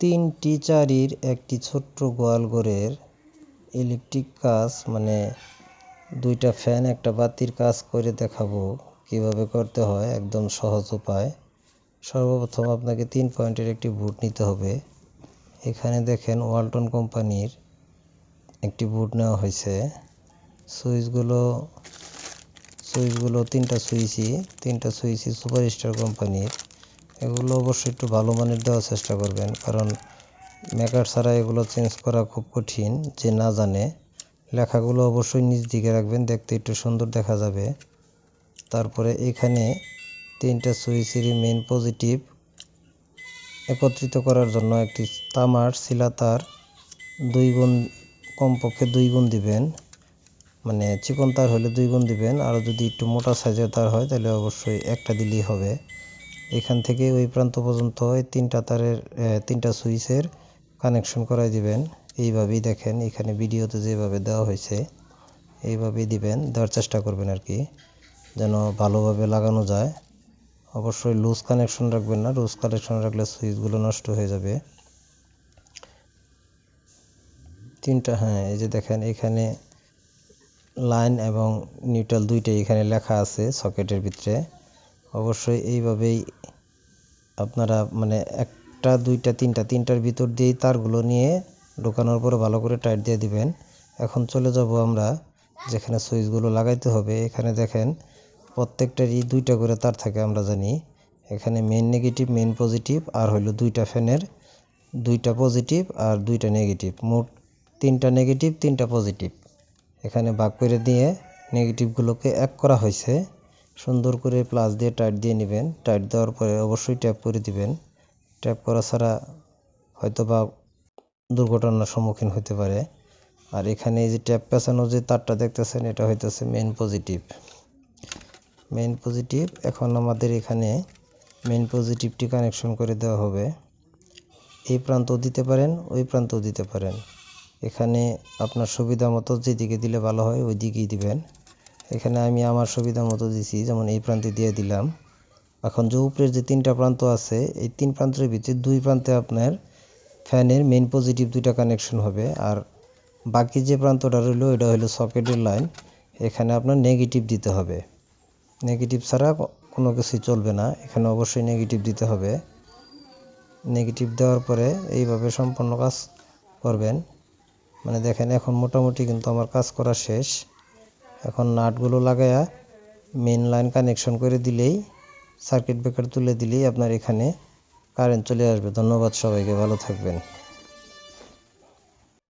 তিনটি চারির একটি ছোট্ট গোয়াল ঘরের ইলেকট্রিক কাজ মানে দুইটা ফ্যান, একটা বাতির কাজ করে দেখাবো কীভাবে করতে হয়, একদম সহজ উপায়। সর্বপ্রথম আপনাকে তিন পয়েন্টের একটি বুট নিতে হবে। এখানে দেখেন ওয়ালটন কোম্পানির একটি বুট নেওয়া হয়েছে। সুইচগুলো সুইচগুলো তিনটা সুইচই তিনটা সুইচই সুপার স্টার কোম্পানির। এগুলো অবশ্যই একটু ভালো মানের দেওয়ার চেষ্টা করবেন। কারণ মেকার ছাড়া এগুলো চেঞ্জ করা খুব কঠিন, যে না জানে। লেখাগুলো অবশ্যই নিজ দিকে রাখবেন, দেখতে একটু সুন্দর দেখা যাবে। তারপরে এখানে তিনটা সুইচেরই মেন পজিটিভ একত্রিত করার জন্য একটি তামার, শিলাতার দুই গুণ, কমপক্ষে দুই গুণ দিবেন। মানে চিকন তার হলে দুই গুণ দিবেন, আর যদি একটু মোটা সাইজের তার হয়, তাহলে অবশ্যই একটা দিলেই হবে। এখান থেকে ওই প্রান্ত পর্যন্ত এই তিনটা তারের তিনটা সুইচের কানেকশন করাই দিবেন। এইভাবেই দেখেন, এখানে ভিডিওতে যেভাবে দেওয়া হয়েছে, এইভাবেই দিবেন, দেওয়ার চেষ্টা করবেন আর কি, যেন ভালোভাবে লাগানো যায়। অবশ্যই লুজ কানেকশন রাখবেন না লুজ কানেকশন রাখলে সুইচগুলো নষ্ট হয়ে যাবে। তিনটা হ্যাঁ এই যে দেখেন, এখানে লাইন এবং নিউট্রাল দুইটাই এখানে লেখা আছে সকেটের ভিতরে। অবশ্যই এইভাবেই আপনারা মানে একটা, দুইটা, তিনটা, তিনটার ভিতর দিয়েই তারগুলো নিয়ে ঢোকানোর পরে ভালো করে টাইট দিয়ে দিবেন। এখন চলে যাব আমরা যেখানে সুইচগুলো লাগাইতে হবে। এখানে দেখেন প্রত্যেকটারই দুইটা করে তার থাকে আমরা জানি। এখানে মেন নেগেটিভ মেন পজিটিভ আর হইল দুইটা ফ্যানের দুইটা পজিটিভ আর দুইটা নেগেটিভ মোট তিনটা নেগেটিভ তিনটা পজিটিভ এখানে ভাগ করে দিয়ে নেগেটিভগুলোকে এক করা হয়েছে। সুন্দর করে প্লাস দিয়ে টাইট দিয়ে নেবেন। টাইট দেওয়ার পরে অবশ্যই ট্যাপ করে দিবেন। ট্যাপ করা ছাড়া হয়তো বা দুর্ঘটনার সম্মুখীন হতে পারে। আর এখানে এই যে ট্যাপ পেঁচানো যে তারটা দেখতেছেন, এটা হইতেছে মেন পজিটিভ মেন পজিটিভ এখন আমাদের এখানে মেন পজিটিভটি কানেকশন করে দেওয়া হবে। এই প্রান্ত দিতে পারেন, ওই প্রান্ত দিতে পারেন। এখানে আপনার সুবিধা মতো যেদিকে দিলে ভালো হয় ওই দিকেই দিবেন। এখানে আমি আমার সুবিধা মতো দিছি, যেমন এই প্রান্তে দিয়ে দিলাম। এখন যে উপরের যে তিনটা প্রান্ত আছে, এই তিন প্রান্তের ভিতরে দুই প্রান্তে আপনার ফ্যানের মেন পজিটিভ দুইটা কানেকশন হবে। আর বাকি যে প্রান্তটা রইল, এটা হলো সকেটের লাইন এখানে আপনার নেগেটিভ দিতে হবে। নেগেটিভ ছাড়া কোনো কিছুই চলবে না। এখানে অবশ্যই নেগেটিভ দিতে হবে। নেগেটিভ দেওয়ার পরে এইভাবে সম্পূর্ণ কাজ করবেন। মানে দেখেন, এখন মোটামুটি কিন্তু আমার কাজ করা শেষ। এখন নাটগুলো লাগায়া মেন লাইন কানেকশন করে দিলেই সার্কিট ব্রেকার তুলে দিলেই আপনার এখানে কারেন্ট চলে আসবে। ধন্যবাদ সবাইকে, ভালো থাকবেন।